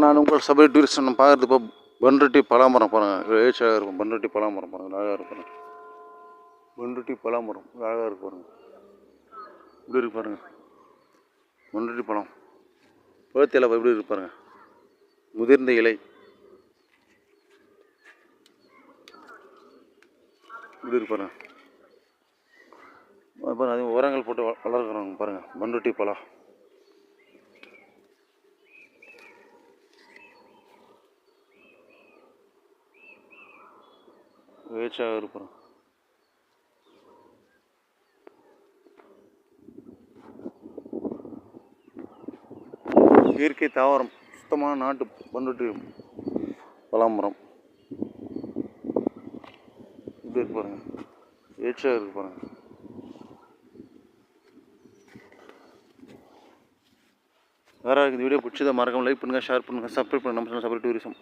நான் உங்கள் சபை டூரிஸ்ட் நம்ம பார்க்குறது இப்போ பன்ருட்டி பலாமரம் பாருங்கள் ஏச்சியாக இருக்கும். பன்ருட்டி பலாமரம் பாருங்கள் அழகாக இருக்கும் பன்ருட்டி பலாமரம். அழகாக இருக்கு பாருங்கள் இப்படி இருக்கு பாருங்கள் பன்ருட்டி பழம். பழுத்த எப்படி இருக்கு பாருங்கள் முதிர்ந்த இலை. இப்படி இருக்கு பாருங்கள் பாருங்கள் அது உரங்கள் போட்டு வ- வளர்க்குறாங்க பாருங்கள் பன்ருட்டி பழம். வேச்சாக இருப்போம் இயற்கை தாவரம் சுத்தமான நாட்டு பண்ருட்டி பலாமரம். இப்படி இருக்கு பாருங்க. ஏற்றாக இருக்கு பாருங்க. வேறு இந்த வீடியோ பிடிச்சதை மறக்காம லைக் பண்ணுங்கள் ஷேர் பண்ணுங்கள் சப்ஸ்கிரைப் பண்ணுங்கள் நம்ம சப்ஸ்கிரைப் டூரிசம்